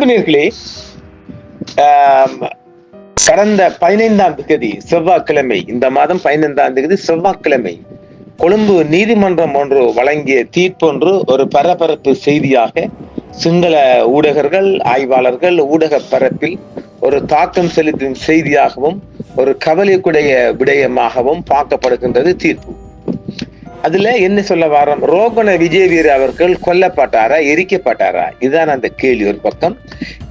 அன்புநேர்களே கடந்த பதினைந்தாம் தேதி செவ்வாய்க்கிழமை இந்த மாதம் பதினைந்தாம் தேதி செவ்வாய்க்கிழமை கொழும்பு நீதிமன்றம் ஒன்று வழங்கிய தீர்ப்பொன்று ஒரு பரபரப்பு செய்தியாக சிங்கள ஊடகர்கள் ஆய்வாளர்கள் ஊடக பரப்பில் ஒரு தாக்கம் செலுத்தும் செய்தியாகவும் ஒரு கவலைக்குடைய விடயமாகவும் பார்க்கப்படுகின்றது தீர்ப்பு. அதுல என்ன சொல்ல வாரம்? ரோகண விஜயவீர அவர்கள் கொல்லப்பட்டாரா எரிக்கப்பட்டாரா? இதுதான் அந்த கேள்வி ஒரு பக்கம்.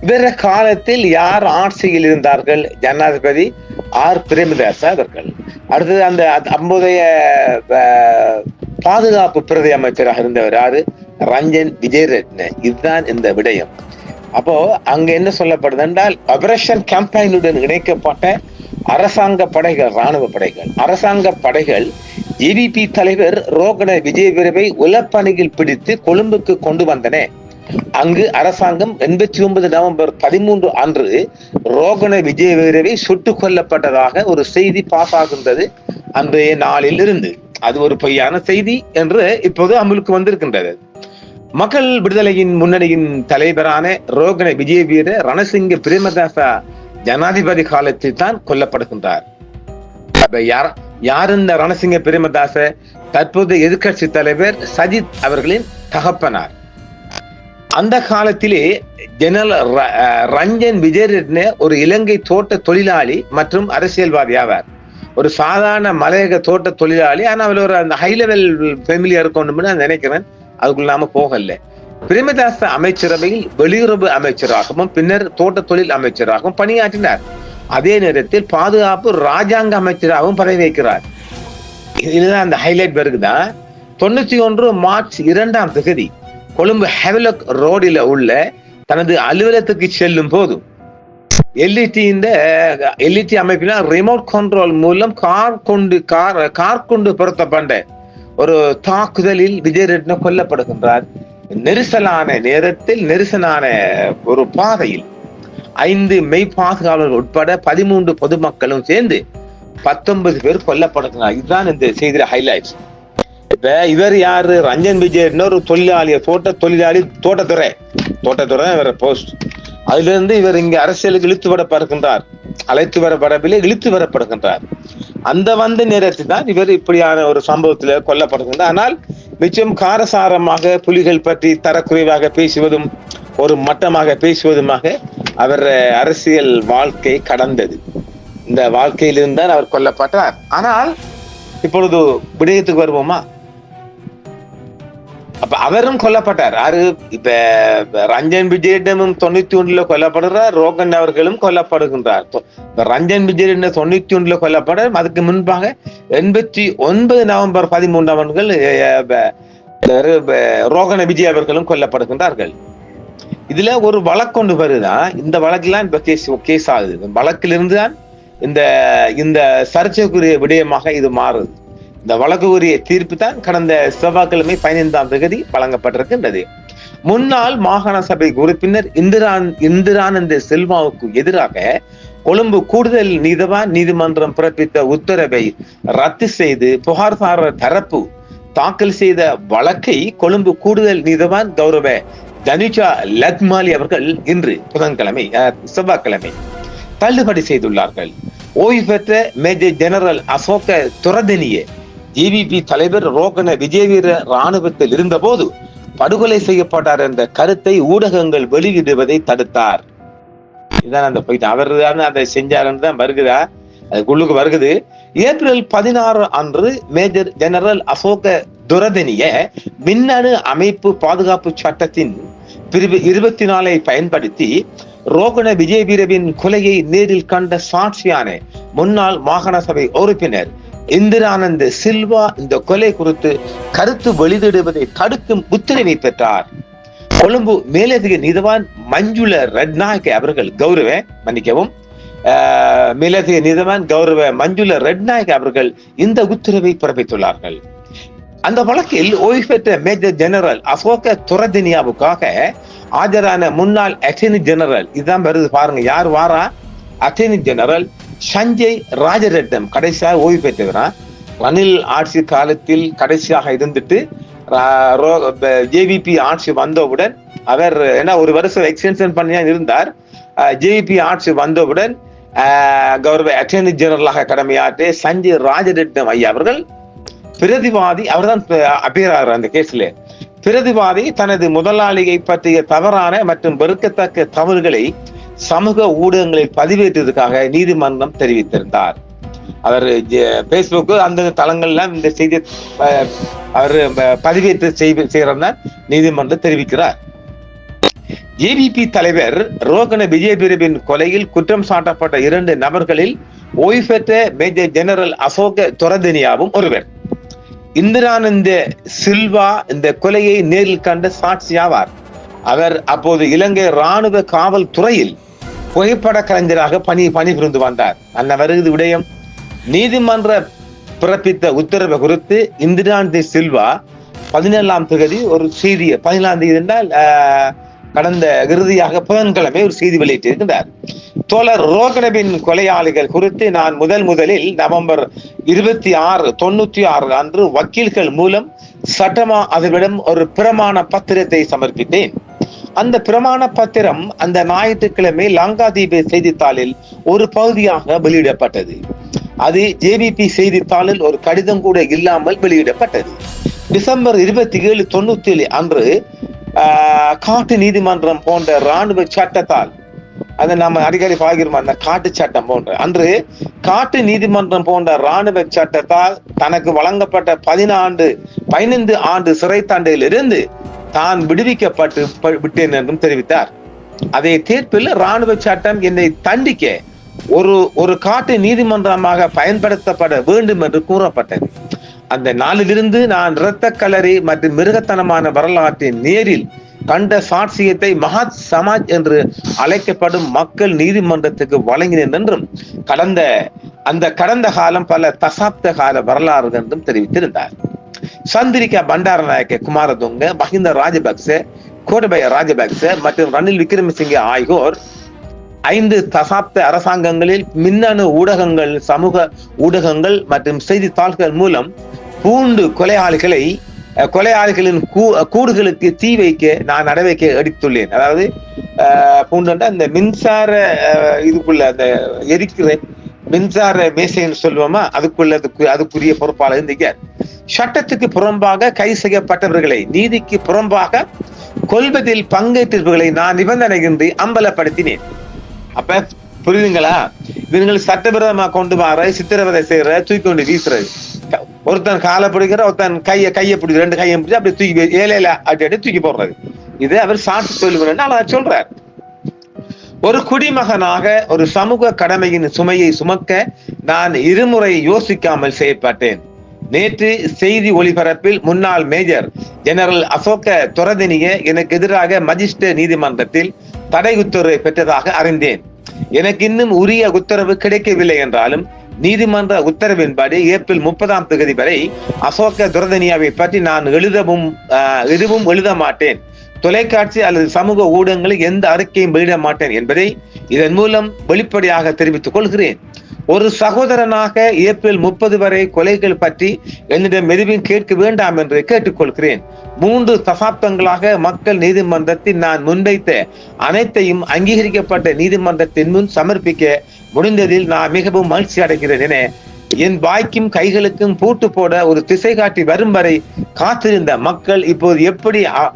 இவர காலத்தில் யார் ஆட்சியில் இருந்தார்கள்? ஜனாதிபதி ஆர் பிரேமதாஸ் அவர்கள். அடுத்தது அந்த அம்புதைய பாதுகாப்பு பிரதி அமைச்சராக இருந்தவர் யாரு? ரஞ்சன் விஜயரத்ன. இதுதான் இந்த விடயம். அப்போ அங்க என்ன சொல்லப்படுது என்றால் ஆபரேஷன் கேம்பைனுடன் இணைக்கப்பட்ட அரசாங்க படைகள் ராணுவ படைகள். அரசாங்க படைகள் ஏவிபி தலைவர் ரோகண விஜயவீரவை உலப்பணியில் பிடித்து கொழும்புக்கு கொண்டு வந்தன. அங்கு அரசாங்கம் எண்பத்தி ஒன்பது நவம்பர் பதிமூன்று அன்று ரோகண விஜயவீரவை சுட்டுக் கொல்லப்பட்டதாக ஒரு செய்தி பாஸ் ஆகின்றது அன்றைய நாளில் இருந்து அது ஒரு பொய்யான செய்தி என்று இப்போது அமலுக்கு வந்திருக்கின்றது. மக்கள் விடுதலையின் முன்னணியின் தலைவரான ரோகண விஜயவீர ரணசிங்க பிரேமதாசா ஜனாதிபதி காலத்தில் தான் கொல்லப்படுகின்றார். யார் யார் இந்த ரணசிங்க பிரேமதாச? தற்போது எதிர்கட்சி தலைவர் சஜித் அவர்களின் தகப்பனார். அந்த காலத்திலே ஜெனரல் ரஞ்சன் விஜயரத்ன ஒரு இலங்கை தோட்ட தொழிலாளி மற்றும் அரசியல்வாதி ஆவார். ஒரு சாதாரண மலையக தோட்ட தொழிலாளி ஆனால் அவர் ஒரு அந்த ஹை லெவல் ஃபேமிலியா இருக்கணும்னு நான் நினைக்கிறேன். அதுக்குள்ள நாம போகல. பிரேமதாச அமைச்சரவையில் வெளியுறவு அமைச்சராகவும் பின்னர் தோட்ட தொழில் அமைச்சராகவும் பணியாற்றினார். அதே நேரத்தில் பாதுகாப்பு ராஜாங்க அமைச்சராகவும் பதவி வைக்கிறார் இதுதான் அந்த ஹைலைட் வருகுதான் தொண்ணூத்தி ஒன்று மார்ச் இரண்டாம் தொகுதி கொழும்பு ஹெவலக் ரோடில உள்ள தனது அலுவலகத்துக்கு செல்லும் போது எல்இடி இந்த எல்இடி அமைப்பினா ரிமோட் கண்ட்ரோல் மூலம் கார் கொண்டு கார் கார் கொண்டு பொருத்தப்பட்ட ஒரு தாக்குதலில் விஜய் ரெட்ன கொல்லப்படுகின்றார். நெரிசலான நேரத்தில் நெரிசலான ஒரு பாதையில் ஐந்து மெய் பாதுகாவலர்கள் உட்பட பதிமூன்று பொதுமக்களும் சேர்ந்து பத்தொன்பது பேர் கொல்லப்படுகிறார் இதுதான் இந்த செய்தியில ஹைலைட் இப்ப இவர் யாரு? ரஞ்சன் விஜய் ஒரு தொழிலாளி தோட்ட தொழிலாளி தோட்டத்துறை. தோட்டத்துறை இவர போஸ்ட் அதுல இருந்து இவர் இங்க அரசியலுக்கு இழுத்து வரப்படுகின்றார் அழைத்து வரப்படவில்லை இழுத்து வரப்படுகின்றார். அந்த வந்த நேரத்தில் தான் இவர் இப்படியான ஒரு சம்பவத்துல கொல்லப்படுகின்றார். ஆனால் மிச்சம் காரசாரமாக புலிகள் பற்றி தரக்குறைவாக பேசுவதும் ஒரு மட்டமாக பேசுவதுமாக அவர் அரசியல் வாழ்க்கை கடந்தது. இந்த வாழ்க்கையிலிருந்து தான் அவர் கொல்லப்பட்டார். ஆனால் இப்பொழுது விடயத்துக்கு வருவோமா? அப்ப அவரும் கொல்லப்பட்டார். யாரு இப்ப ரஞ்சன் விஜயிடமும் தொண்ணூத்தி ஒன்றுல கொல்லப்படுறார் ரோகன் அவர்களும் கொல்லப்படுகின்றார். ரஞ்சன் விஜயிடம் தொண்ணூத்தி ஒன்றுல கொல்லப்பட அதுக்கு முன்பாக எண்பத்தி ஒன்பது நவம்பர் பதிமூன்றாம் ஆண்டுகள் ரோகன விஜய் அவர்களும் கொல்லப்படுகின்றார்கள். இதுல ஒரு வழக்கொண்டு வருதான் இந்த வழக்கெல்லாம் இப்ப கேஸ் கேஸ் ஆகுது. வழக்கிலிருந்து தான் இந்த இந்த சர்ச்சைக்குரிய விடயமாக இது மாறுது. இந்த வழக்கு உரிய தீர்ப்பு தான் கடந்த செவ்வாய்க்கிழமை பதினைந்தாம் தேதி வழங்கப்பட்டிருக்கின்றது. முன்னாள் மாகாண சபை உறுப்பினர் இந்திரான் இந்திரானந்த செல்வாவுக்கு எதிராக கொழும்பு கூடுதல் நீதவான் நீதிமன்றம் பிறப்பித்த உத்தரவை ரத்து செய்து புகார்தாரர் தரப்பு தாக்கல் செய்த வழக்கை கொழும்பு கூடுதல் நீதவான் கௌரவ தனுஜா லக்மாலி அவர்கள் இன்று புதன்கிழமை செவ்வாய்க்கிழமை தள்ளுபடி செய்துள்ளார்கள். ஓய்வு பெற்ற major general Ashoka Thuradeniye JVP தலைவர் ரோகன விஜயவீர ராணுவத்தில் இருந்தபோது படுகொலை செய்யப்பட்டார் என்ற கருத்தை ஊடகங்கள் வெளியிடுவதை தடுத்தார். இதுதான் அந்த போயிட்டு அவர் தான் அதை செஞ்சாருன்னு தான் வருகுதா அதுக்குள்ளுக்கு வருகுது. ஏப்ரல் பதினாறு அன்று மேஜர் ஜெனரல் அசோக துரதனிய மின்னணு அமைப்பு பாதுகாப்பு சட்டத்தின் பிரிவு இருபத்தி நாலை பயன்படுத்தி ரோகண விஜயவீரவின் கொலையை நேரில் கண்ட சாட்சியான முன்னாள் மாகாண சபை உறுப்பினர் இந்திரானந்த சில்வா இந்த கொலை குறித்து கருத்து வெளியிடுவதை தடுக்கும் உத்தரவை பெற்றார். கொழும்பு மேலதிக நீதவான் மஞ்சுள ரட்நாயக் அவர்கள் கௌரவ மன்னிக்கவும் மேலதிக நீதவான் கௌரவ மஞ்சுள ரெட்நாயக் அவர்கள் இந்த உத்தரவை பிறப்பித்துள்ளார்கள். அந்த வழக்கில் ஓய்வு பெற்ற மேஜர் ஜெனரல் அசோக துரதினியாவுக்காக ஆஜரான முன்னாள் அட்டர்னி ஜெனரல் இதுதான் வருது பாருங்க யார் வாரா? அட்டர்னி ஜெனரல் சஞ்சய் ராஜரட்னம் கடைசியாக ஓய்வு பெற்றவரா? ரணில் ஆட்சி காலத்தில் கடைசியாக இருந்துட்டு ஜேவிபி ஆட்சி வந்தவுடன் அவர் என்ன ஒரு வருஷம் எக்ஸ்டென்ஷன் பண்ணி இருந்தார். ஜேவிபி ஆட்சி வந்தவுடன் கௌரவ அட்டர்னி ஜெனரலாக கடமையாற்றிய சஞ்சய் ராஜரட்னம் ஐயா அவர்கள் பிரதிவாதி அவர்தான் அப்பியராகிறார் அந்த கேஸ்ல பிரதிவாதி தனது முதலாளியை பற்றிய தவறான மற்றும் வெறுக்கத்தக்க தவறுகளை சமூக ஊடகங்களில் பதிவேற்றதுக்காக நீதிமன்றம் தெரிவித்திருந்தார். அவர் பேஸ்புக்கு அந்த தளங்கள்லாம் இந்த செய்தி அஹ், அவர் பதிவேற்று செய்ய- செய்யறதா நீதிமன்றம் தெரிவிக்கிறார். ஏபிபி தலைவர் ரோகன விஜயபிரபின் கொலையில் குற்றம் சாட்டப்பட்ட இரண்டு நபர்களில் ஓய்வு பெற்ற மேஜர் ஜெனரல் அசோக துரதனியாவும் ஒருவர். இந்திரானந்த சில்வா இந்த கொலையை நேரில் கண்ட சாட்சியாவார். அவர் அப்போது இலங்கை ராணுவ காவல்துறையில் புகைப்பட கலைஞராக பணி பணிபுரிந்து வந்தார். அந்த வருகிறது விடயம். நீதிமன்ற பிறப்பித்த உத்தரவு குறித்து இந்திராந்தி சில்வா பதினேழாம் தேதி ஒரு செய்தி பதினேழாம் தேதி என்றால் கடந்த இறுதியாக புதன்கிழமை ஒரு செய்தி வெளியிட்டிருக்கிறார். தோழர் ரோகனபின் கொலையாளிகள் குறித்து நான் முதல் முதலில் நவம்பர் இருபத்தி ஆறு தொண்ணூத்தி ஆறு அன்று வக்கீல்கள் மூலம் சட்டமா அதனிடம் ஒரு பிரமாண பத்திரத்தை சமர்ப்பித்தேன். அந்த பிரமாண பத்திரம் அந்த ஞாயிற்றுக்கிழமை லங்காதீப செய்தித்தாளில் ஒரு பகுதியாக வெளியிடப்பட்டது. அது ஜேபிபி செய்தித்தாளில் ஒரு கடிதம் கூட இல்லாமல் வெளியிடப்பட்டது. டிசம்பர் இருபத்தி ஏழு தொண்ணூத்தி ஏழு அன்று ஆஹ், காட்டு நீதிமன்றம் போன்ற இராணுவ சட்டத்தால் அதை நாம அடிக்கடி பார்க்கிறோம் அந்த காட்டு சட்டம் போன்ற அன்று காட்டு நீதிமன்றம் போன்ற இராணுவ சட்டத்தால் தனக்கு வழங்கப்பட்ட பதினாண்டு பதினைந்து ஆண்டு சிறை தண்டையிலிருந்து தான் விடுவிக்கப்பட்டு விட்டேன் என்றும் தெரிவித்தார். அதே தீர்ப்பில் ராணுவ சட்டம் என்னை தண்டிக்க ஒரு ஒரு காட்டு நீதிமன்றமாக பயன்படுத்தப்பட வேண்டும் என்று கூறப்பட்டது. அந்த நாளிலிருந்து நான் இரத்த கலரி மற்றும் மிருகத்தனமான வரலாற்றின் நேரில் கண்ட சாட்சியத்தை மகாத் சமாஜ் என்று அழைக்கப்படும் மக்கள் நீதிமன்றத்துக்கு வழங்கினேன் என்றும் கடந்த அந்த கடந்த காலம் பல தசாப்த கால வரலாறு என்றும் தெரிவித்திருந்தார். சந்திரிகா பண்டாரநாயக்க குமாரதுங்க மஹிந்த ராஜபக்ச கோட்டபய ராஜபக்ச மற்றும் ரணில் விக்ரமசிங்கே ஆகியோர் ஐந்து தசாப்த அரசாங்கங்களில் மின்னணு ஊடகங்கள் சமூக ஊடகங்கள் மற்றும் செய்தித்தாள்கள் மூலம் பூண்டு கொலையாளிகளை கொலையாளிகளின் கூ- கூடுகளுக்கு தீ வைக்க நான் நடவடிக்கை எடுத்துள்ளேன். அதாவது அஹ், பூண்டுன்னா இந்த மின்சார இதுக்குள்ள அந்த எரிக்கிற மின்சார மேசைன்னு சொல்லுவோமா அதுக்குள்ள அதுக்கு- அதுக்குரிய பொறுப்பாளர் இருந்தீங்க சட்டத்துக்கு புறம்பாக கை செய்யப்பட்டவர்களை நீதிக்கு புறம்பாக கொல்வதில் பங்கேற்றவர்களை நான் நிபந்தனைகின்றி அம்பலப்படுத்தினேன். அப்ப புரியுதுங்களா? இவங்கள் சட்டவிரோதமா கொண்டு வர சித்திரவதை செய்யற தூக்கி கொண்டு வீசுறது ஒருத்தன் காலை பிடிக்கிற ஒருத்தன் கையை கையை பிடிக்கிற ரெண்டு கையை பிடிச்சி அப்படி தூக்கி ஏழையில அப்படி அடி தூக்கி போடுறது. இது அவர் சாட்சி சொல்லுவேன் அதை சொல்றார். ஒரு குடிமகனாக ஒரு சமூக கடமையின் சுமையை சுமக்க நான் இருமுறை யோசிக்காமல் செய்யப்பட்டேன் நேற்று செய்தி ஒளிபரப்பில் முன்னாள் மேஜர் ஜெனரல் அசோக துரதினிய எனக்கு எதிராக மஜிஸ்ட்ரேட் நீதிமன்றத்தில் தடை உத்தரவை பெற்றதாக அறிந்தேன். எனக்கு இன்னும் உரிய உத்தரவு கிடைக்கவில்லை என்றாலும் நீதிமன்ற உத்தரவின்படி ஏப்ரல் முப்பதாம் தேதி வரை அசோக துரதனியாவை பற்றி நான் எழுதவும் எதுவும் எழுத மாட்டேன். தொலைக்காட்சி அல்லது சமூக ஊடகங்களில் எந்த அறிக்கையும் வெளியிட மாட்டேன் என்பதை இதன் மூலம் வெளிப்படையாக தெரிவித்துக் கொள்கிறேன். ஒரு சகோதரனாக ஏப்ரல் முப்பது வரை கொலைகள் பற்றி என்னிடம் எதுவும் கேட்க வேண்டாம் என்று கேட்டுக்கொள்கிறேன். மூன்று தசாப்தங்களாக மக்கள் நீதிமன்றத்தில் நான் முன்வைத்த அனைத்தையும் அங்கீகரிக்கப்பட்ட நீதிமன்றத்தின் முன் சமர்ப்பிக்க முடிந்ததில் நான் மிகவும் மகிழ்ச்சி அடைகிறேன் என என் வாய்க்கும் கைகளுக்கும் பூட்டு போட ஒரு திசை காட்டி வரும் வரை காத்திருந்த மக்கள் இப்போது எப்படி அ-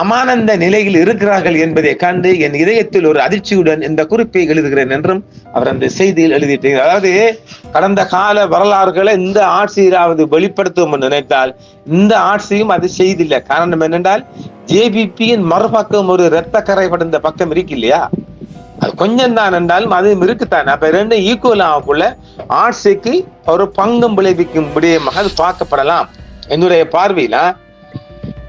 அமானந்த நிலையில் இருக்கிறார்கள் என்பதை கண்டு என் இதயத்தில் ஒரு அதிர்ச்சியுடன் இந்த குறிப்பை எழுதுகிறேன் என்றும் அவர் அந்த செய்தியில் எழுதிட்டார். அதாவது கடந்த கால வரலாறுகளை இந்த ஆட்சியாவது வெளிப்படுத்தும் என்று நினைத்தால் இந்த ஆட்சியும் அது செய்தில்லை. காரணம் என்னென்றால் ஜேபிபியின் மறுபக்கம் ஒரு இரத்த கரை படைந்த பக்கம் இருக்கு இல்லையா அது கொஞ்சம் தான் என்றாலும் அது இருக்குத்தானே. அப்ப ரெண்டும் ஈக்குவல் ஆகக்குள்ள ஆட்சிக்கு ஒரு பங்கும் விளைவிக்கும் விடயமாக அது பார்க்கப்படலாம். என்னுடைய பார்வையில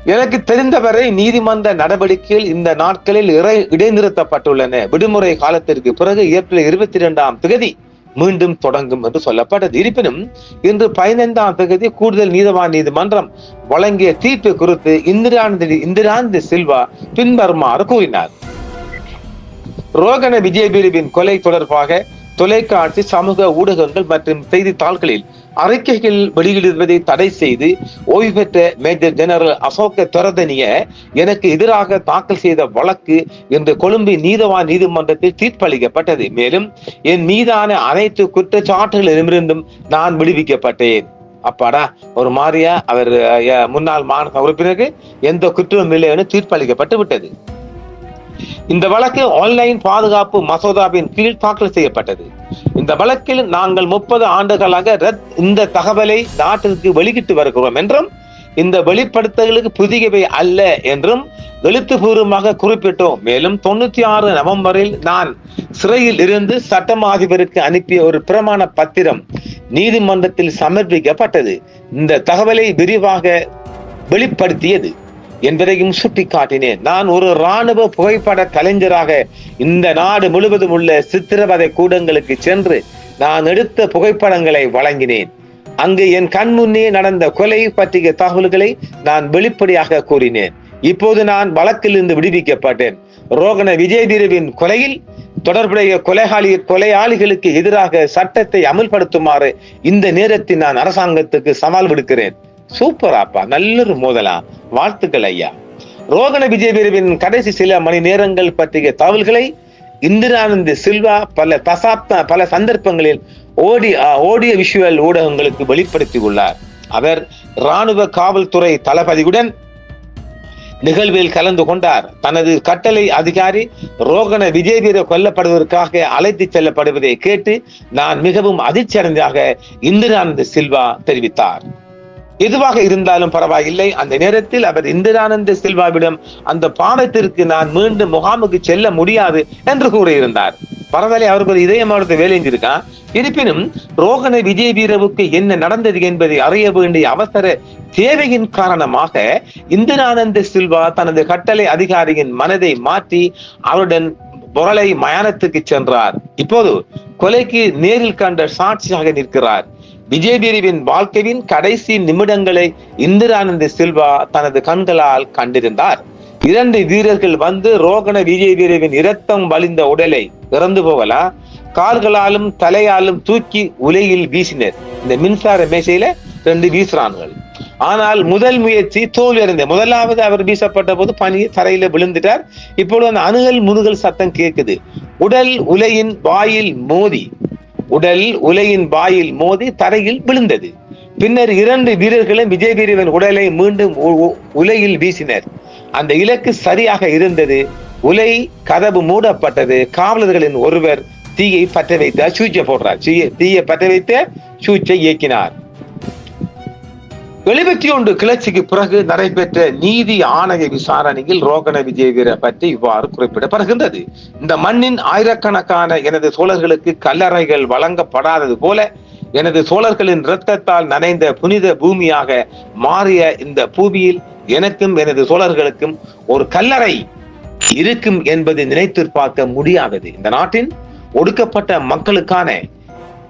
எனக்கு தெரிந்தவரை நீதிமன்ற நடவடிக்கையில் இந்த நாட்களில் இறை இடைநிறுத்தப்பட்டுள்ளன. விடுமுறை காலத்திற்கு பிறகு ஏப்ரல் இருபத்தி இரண்டாம் தேதி மீண்டும் தொடங்கும் என்று சொல்லப்பட்டது. இருப்பினும் இன்று பதினைந்தாம் தேதி கூடுதல் நீதவான் நீதிமன்றம் வழங்கிய தீர்ப்பு குறித்து இந்திராந்தி இந்திராந்தி சில்வா பின்வருமாறு கூறினார். ரோகண விஜயபிரிவின் கொலை தொடர்பாக தொலைக்காட்சி சமூக ஊடகங்கள் மற்றும் செய்தித்தாள்களில் அறிக்கைகள் வெளியிடுவதை தடை செய்து ஓய்வு பெற்ற மேஜர் ஜெனரல் அசோக தொரதனிய எனக்கு எதிராக தாக்கல் செய்த வழக்கு இன்று கொழும்பு நீதவான் நீதிமன்றத்தில் தீர்ப்பளிக்கப்பட்டது. மேலும் என் மீதான அனைத்து குற்றச்சாட்டுகளிடமிருந்தும் நான் விடுவிக்கப்பட்டேன். அப்பாடா ஒரு மாதிரியா அவர் முன்னாள் மாநில உறுப்பினருக்கு எந்த குற்றமும் இல்லை என தீர்ப்பளிக்கப்பட்டு விட்டது. இந்த வழக்கு ஆன்லைன் பாதுகாப்பு மசோதாவின் கீழ் தாக்கல் செய்யப்பட்டது. இந்த வழக்கில் நாங்கள் முப்பது ஆண்டுகளாக ரத் இந்த தகவலை நாட்டிற்கு வெளியிட்டு வருகிறோம் என்றும் இந்த வெளிப்படுத்தல்களுக்கு புதியவை அல்ல என்றும் எழுத்துப்பூர்வமாக குறிப்பிட்டோம். மேலும் தொண்ணூத்தி ஆறு நவம்பரில் நான் சிறையில் இருந்து சட்டம் அதிபருக்கு அனுப்பிய ஒரு பிரமாண பத்திரம் நீதிமன்றத்தில் சமர்ப்பிக்கப்பட்டது. இந்த தகவலை விரிவாக வெளிப்படுத்தியது. என்பதையும் சுட்டிக்காட்டினேன். நான் ஒரு ராணுவ புகைப்பட கலைஞராக இந்த நாடு முழுவதும் உள்ள சித்திரவதை கூடங்களுக்கு சென்று நான் எடுத்த புகைப்படங்களை வழங்கினேன். அங்கு என் கண் முன்னே நடந்த கொலை பற்றிய தகவல்களை நான் வெளிப்படையாக கூறினேன். இப்போது நான் வழக்கிலிருந்து விடுவிக்கப்பட்டேன். ரோகண விஜயதீரவின் கொலையில் தொடர்புடைய கொலைகாலி கொலையாளிகளுக்கு எதிராக சட்டத்தை அமல்படுத்துமாறு இந்த நேரத்தில் நான் அரசாங்கத்துக்கு சவால் விடுக்கிறேன். சூப்பராப்பா நல்லொரு மோதலா. வாழ்த்துக்கள் ஐயா. ரோகண விஜயவீரவின் கடைசி சில மணி நேரங்கள் பற்றிய தகவல்களை இந்திரானந்த சில்வா பல தசாப்த பல சந்தர்ப்பங்களில் ஓடி ஓடிய விஷுவல் ஊடகங்களுக்கு வெளிப்படுத்தி உள்ளார் அவர் ராணுவ காவல்துறை தளபதியுடன் நிகழ்வில் கலந்து கொண்டார். தனது கட்டளை அதிகாரி ரோகண விஜயவீர கொல்லப்படுவதற்காக அழைத்து செல்லப்படுவதை கேட்டு நான் மிகவும் அதிர்ச்சி அடைந்ததாக இந்திரானந்த சில்வா தெரிவித்தார். எதுவாக இருந்தாலும் பரவாயில்லை. அந்த நேரத்தில் அவர் இந்திரானந்த சில்வாவிடம் அந்த பாவத்திற்கு நான் மீண்டும் முகாமுக்கு செல்ல முடியாது என்று கூறியிருந்தார். பரவாயில்லை அவருக்கு ஒரு இதயமானது வேலை இருப்பினும் ரோகண விஜய் வீரவுக்கு என்ன நடந்தது என்பதை அறிய வேண்டிய அவசர தேவையின் காரணமாக இந்திரானந்த சில்வா தனது கட்டளை அதிகாரியின் மனதை மாற்றி அவருடன் பொருளை மயானத்துக்கு சென்றார். இப்போது கொலைக்கு நேரில் கண்ட சாட்சியாக நிற்கிறார். விஜயவீரவின் வாழ்க்கையின் கடைசி நிமிடங்களை இந்திரானந்த சில்வா தனது கண்களால் கண்டிருந்தார். இரண்டு வீரர்கள் வந்து ரோகண விஜயவீரவின் இரத்தம் வலிந்த உடலை இறந்து போகலாம் கால்களாலும் தலையாலும் தூக்கி உலையில் வீசினர். இந்த மின்சார மேசையில ரெண்டு வீசுறான்கள். ஆனால் முதல் முயற்சி தோல்வி அடைந்த முதலாவது அவர் வீசப்பட்ட போது பனி தரையில விழுந்துட்டார். இப்பொழுது அந்த அணுகல் முதுகல் சத்தம் கேட்குது. உடல் உலையின் வாயில் மோதி. உடல் உலையின் வாயில் மோதி தரையில் விழுந்தது. பின்னர் இரண்டு வீரர்களும் விஜய் வீரவன் உடலை மீண்டும் உலையில் வீசினர். அந்த இலக்கு சரியாக இருந்தது. உலை கதவு மூடப்பட்டது. காவலர்களின் ஒருவர் தீயை பற்ற வைத்தார். சூச்சை போடுறார். தீயை தீயை பற்ற வைத்த சூச்சை இயக்கினார். எழுபத்தி ஒன்று கிளர்ச்சிக்கு பிறகு நடைபெற்ற நீதி ஆணைய விசாரணையில் ரோகண விஜயவீர பற்றி இவ்வாறு குறிப்பிடப்படுகின்றது. இந்த மண்ணின் ஆயிரக்கணக்கான எனது சோழர்களுக்கு கல்லறைகள் வழங்கப்படாதது போல எனது சோழர்களின் இரத்தத்தால் நனைந்த புனித பூமியாக மாறிய இந்த பூமியில் எனக்கும் எனது சோழர்களுக்கும் ஒரு கல்லறை இருக்கும் என்பதை நினைத்து பார்க்க முடியாதது. இந்த நாட்டின் ஒடுக்கப்பட்ட மக்களுக்கான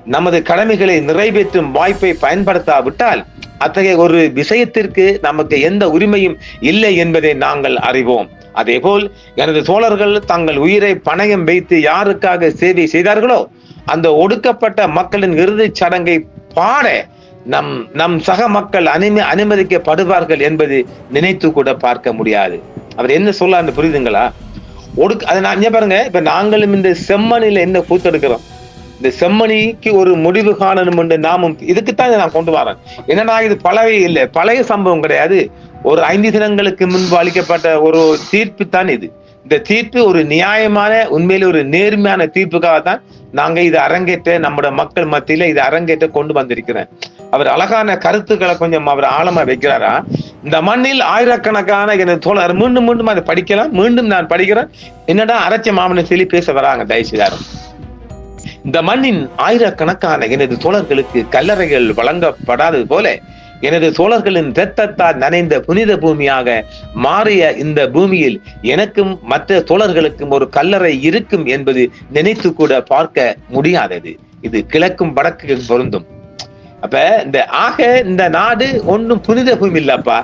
நமது கடமைகளை நிறைவேற்றும் வாய்ப்பை பயன்படுத்தாவிட்டால் அத்தகைய ஒரு விஷயத்திற்கு நமக்கு எந்த உரிமையும் இல்லை என்பதை நாங்கள் அறிவோம். அதேபோல் எனது தோழர்கள் தங்கள் உயிரை பணயம் வைத்து யாருக்காக சேவை செய்தார்களோ அந்த ஒடுக்கப்பட்ட மக்களின் இறுதிச் சடங்கை பாட நம் நம் சக மக்கள் அனுமதி அனுமதிக்கப்படுவார்கள் என்பது நினைத்து கூட பார்க்க முடியாது. அவர் என்ன சொல்லான்னு புரியுதுங்களா? ஒடுக்க அதை நான் பாருங்க இப்ப நாங்களும் இந்த செம்மணில என்ன கூத்தெடுக்கிறோம் இந்த செம்மணிக்கு ஒரு முடிவு காணணும் என்று நாமும் இதுக்குத்தான் நான் கொண்டு வரேன். என்னன்னா இது பழவே இல்லை. பழைய சம்பவம் கிடையாது. ஒரு ஐந்து தினங்களுக்கு முன்பு அளிக்கப்பட்ட ஒரு தீர்ப்பு தான் இது. இந்த தீர்ப்பு ஒரு நியாயமான உண்மையில ஒரு நேர்மையான தீர்ப்புக்காக தான் நாங்க இதை அரங்கேற்ற நம்மட மக்கள் மத்தியில இதை அரங்கேற்ற கொண்டு வந்திருக்கிறேன். அவர் அழகான கருத்துக்களை கொஞ்சம் அவர் ஆழமா வைக்கிறாரா? இந்த மண்ணில் ஆயிரக்கணக்கான எனது தோழர் மீண்டும் மீண்டும் அதை படிக்கலாம். மீண்டும் நான் படிக்கிறேன். என்னடா அரைச்ச மாமனை சொல்லி பேச வராங்க தயவுசெய்தாரும் இந்த மண்ணின் ஆயிரக்கணக்கான எனது தோழர்களுக்கு கல்லறைகள் வழங்கப்படாதது போல எனது தோழர்களின் இரத்தத்தால் நனைந்த புனித பூமியாக மாறிய இந்த பூமியில் எனக்கும் மற்ற தோழர்களுக்கும் ஒரு கல்லறை இருக்கும் என்பது நினைத்து கூட பார்க்க முடியாதது. இது கிழக்கும் வடக்கு பொருந்தும். அப்ப இந்த ஆக இந்த நாடு ஒன்றும் புனித பூமி இல்லப்பா.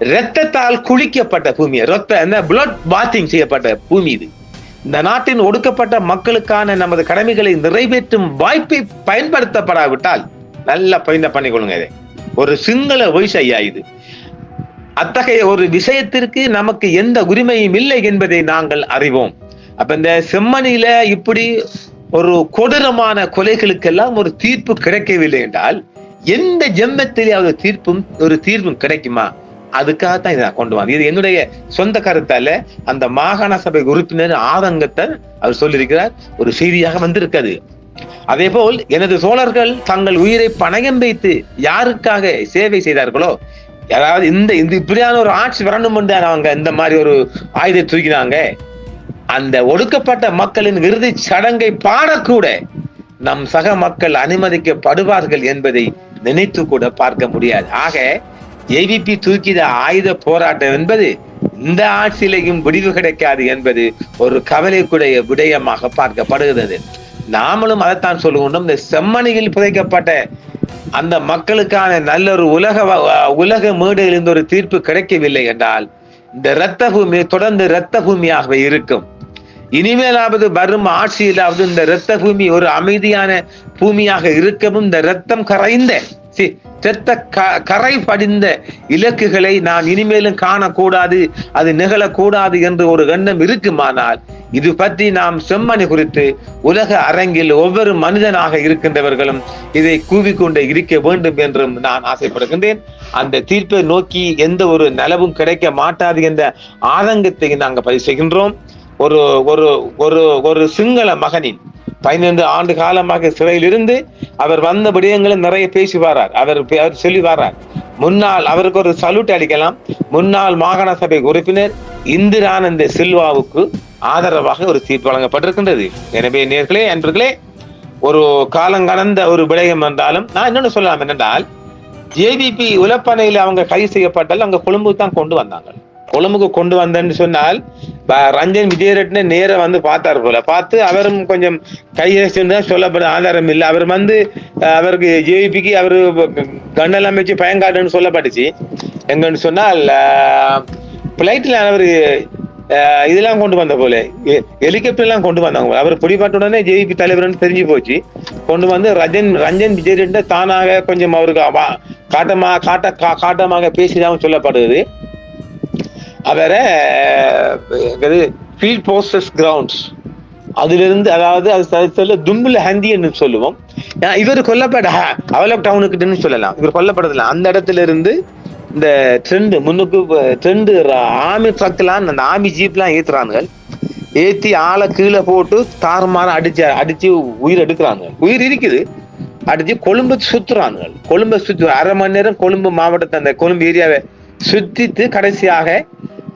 இரத்தத்தால் குளிக்கப்பட்ட பூமி ரத்த இந்த பிளட் பாத்திங் செய்யப்பட்ட பூமி இது. இந்த நாட்டின் ஒடுக்கப்பட்ட மக்களுக்கான நமது கடமைகளை நிறைவேற்றும் வாய்ப்பை பயன்படுத்தப்படாவிட்டால் நல்லா பாயிண்ட் பண்ணிக்கொள்ளுங்க இதை. ஒரு சிங்கள வயசு ஐயா இது. அத்தகைய ஒரு விஷயத்திற்கு நமக்கு எந்த உரிமையும் இல்லை என்பதை நாங்கள் அறிவோம். அப்ப இந்த செம்மணியில இப்படி ஒரு கொடூரமான கொலைகளுக்கெல்லாம் ஒரு தீர்ப்பு கிடைக்கவில்லை என்றால் எந்த ஜென்மத்திலேயாவது தீர்ப்பும் ஒரு தீர்வும் கிடைக்குமா? அதுக்காகத்தான் இதை கொண்டு வந்து இது என்னுடைய சொந்த கருத்தால அந்த மாகாண சபை உறுப்பினர் ஆதங்கத்தை அவர் சொல்லியிருக்கிறார். ஒரு செய்தியாக வந்திருக்கிறது. அதே போல் எனது சோழர்கள் தங்கள் உயிரை பணயம் வைத்து யாருக்காக சேவை செய்தார்களோ யாராவது இந்த இந்த இப்படியான ஒரு ஆட்சி வரணும் என்று அவங்க இந்த மாதிரி ஒரு ஆயுதத்தை தூக்கினாங்க. அந்த ஒடுக்கப்பட்ட மக்களின் இறுதி சடங்கை பாடக்கூட நம் சக மக்கள் அனுமதிக்கப்படுவார்கள் என்பதை நினைத்து கூட பார்க்க முடியாது. ஆக ஏவிபி தூக்கிய ஆயுத போராட்டம் என்பது இந்த ஆட்சியிலையும் விடிவு கிடைக்காது என்பது ஒரு கவலைக்குடைய விடயமாக பார்க்கப்படுகிறது. நாமளும் அதைத்தான் சொல்லுகின்றோம். இந்த செம்மணியில் புதைக்கப்பட்ட அந்த மக்களுக்கான நல்ல ஒரு உலக உலக மேடையிலிருந்து ஒரு தீர்ப்பு கிடைக்கவில்லை என்றால் இந்த இரத்த பூமி தொடர்ந்து இரத்த பூமியாகவே இருக்கும். இனிமேலாவது வரும் ஆட்சியிலாவது இந்த இரத்த பூமி ஒரு அமைதியான பூமியாக இருக்கவும் இந்த இரத்தம் கரைந்த சி, செத்த க- கரை படிந்த இலக்குகளை நாம் இனிமேலும் காணக்கூடாது அது நிகழக்கூடாது என்று ஒரு எண்ணம் இருக்குமானால் இது பற்றி நாம் செம்மணி குறித்து உலக அரங்கில் ஒவ்வொரு மனிதனாக இருக்கின்றவர்களும் இதை கூவிக்கொண்டே இருக்க வேண்டும் என்றும் நான் ஆசைப்படுகின்றேன். அந்த தீர்ப்பை நோக்கி எந்த ஒரு நலவும் கிடைக்க மாட்டாது என்ற ஆதங்கத்தை நாங்கள் பதிவு செய்கின்றோம். ஒரு ஒரு ஒரு ஒரு சிங்கள மகனின் பதினைந்து ஆண்டு காலமாக சிறையில் இருந்து அவர் வந்த விடயங்களை நிறைய பேசி வாரார் அவர் அவர் சொல்லி வாரார் முன்னாள் அவருக்கு ஒரு சல்யூட் அளிக்கலாம். முன்னாள் மாகாண சபை உறுப்பினர் இந்திரானந்த சில்வாவுக்கு ஆதரவாக ஒரு தீர்ப்பு வழங்கப்பட்டிருக்கின்றது. எனவே நேர்களே அன்பர்களே ஒரு காலங்கடந்த ஒரு விடயம் என்றாலும் நான் இன்னொன்று சொல்லலாம் என்னென்றால் ஜேவிபி உலப்பனையில் அவங்க கைது செய்யப்பட்டால் அவங்க கொழும்பு தான் கொண்டு வந்தாங்க. கொழும்புக்கு கொண்டு வந்தேன்னு சொன்னால் ரஞ்சன் விஜயரட்ன நேர வந்து பார்த்தார் போல. பார்த்து அவரும் கொஞ்சம் கையெழுத்து சொல்லப்பட ஆதாரம் இல்லை. அவர் வந்து அவருக்கு ஜேவிபிக்கு அவர் கண்ணெல்லாம் வச்சு பயங்காடுன்னு சொல்லப்பட்டுச்சு. எங்கன்னு சொன்னால் பிளைட்ல அவர் இதெல்லாம் கொண்டு வந்த போல. ஹெலிகாப்டர் எல்லாம் கொண்டு வந்தாங்க அவர் பிடிபட்ட உடனே ஜேவிபி தலைவர்னு தெரிஞ்சு போச்சு. கொண்டு வந்து ரஜன் ரஞ்சன் விஜய் தானாக கொஞ்சம் அவருக்கு அவ- காட்டமா காட்ட கா- காட்டமாக பேசிதான் சொல்லப்படுது அவரை ஃபீல்ட் போஸ்டர்ஸ் கிரவுண்ட்ஸ் அதிலிருந்து அதாவது அது சொல்ல தும்புல ஹந்தி என்று சொல்லுவோம். ஏன்னா இவர் கொல்லப்பட அவலப் டவுனுக்கிட்டன்னு சொல்லலாம். இவர் கொல்லப்படல அந்த இடத்துல இருந்து இந்த ட்ரெண்டு முன்னுக்கு ட்ரெண்டு ஆமி ட்ரக்லாம் அந்த ஆமி ஜீப்லாம் ஏத்துறாங்க ஏத்தி ஆளை கீழே போட்டு தாறுமாற அடிச்சு அடிச்சு உயிர் எடுக்கிறாங்க உயிர் இருக்குது அடிச்சு கொழும்பு சுத்துறாங்க கொழும்பை சுத்து அரை மணி நேரம் கொழும்பு மாவட்டத்தை அந்த கொழும்பு ஏரியாவை சுத்தித்து கடைசியாக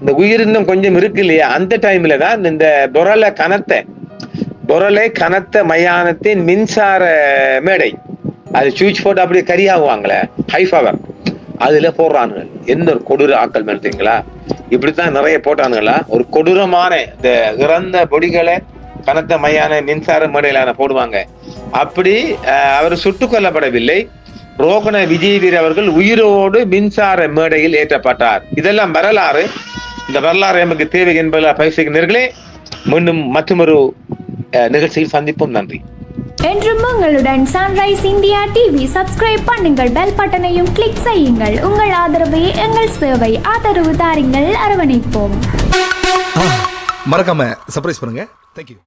இந்த உயிர் இன்னும் கொஞ்சம் இருக்கு இல்லையா? அந்த டைம்ல தான் இந்த பொரலை கனத்த பொரலை கனத்த மயானத்தின் மின்சார மேடை. அது சுவிட்ச் போட்டு அப்படியே கரியாகுவாங்களே ஹை பவர் அதுல போடுறானுங்க. எந்த ஒரு கொடூர ஆக்கள் மேலத்தீங்களா இப்படித்தான் நிறைய போட்டானுங்களா? ஒரு கொடூரமான இந்த இறந்த பொடிகளை கனத்த மையான மின்சார மேடையிலான போடுவாங்க. அப்படி அவர் சுட்டுக் கொல்லப்படவில்லை. ரோகண விஜய் வீர் அவர்கள் உயிரோடு மின்சார மேடையில் ஏற்றப்பட்டார். இதெல்லாம் வரலாறு. இந்த வரலாறு நமக்கு தேவை என்பதில் பயிற்சிக்கிறீர்களே மீண்டும் மற்றொரு நிகழ்ச்சியில் சந்திப்போம். நன்றி. என்றும் உங்களுடன் சன்ரைஸ் இந்தியா டிவி சப்ஸ்கிரைப் பண்ணுங்கள். பெல் பட்டனையும் கிளிக் செய்யுங்கள். உங்கள் ஆதரவே எங்கள் சேவை ஆதரவு தாருங்கள். அரவணைப்போம். மறக்காம சர்ப்ரைஸ் பண்ணுங்க. தேங்க்யூ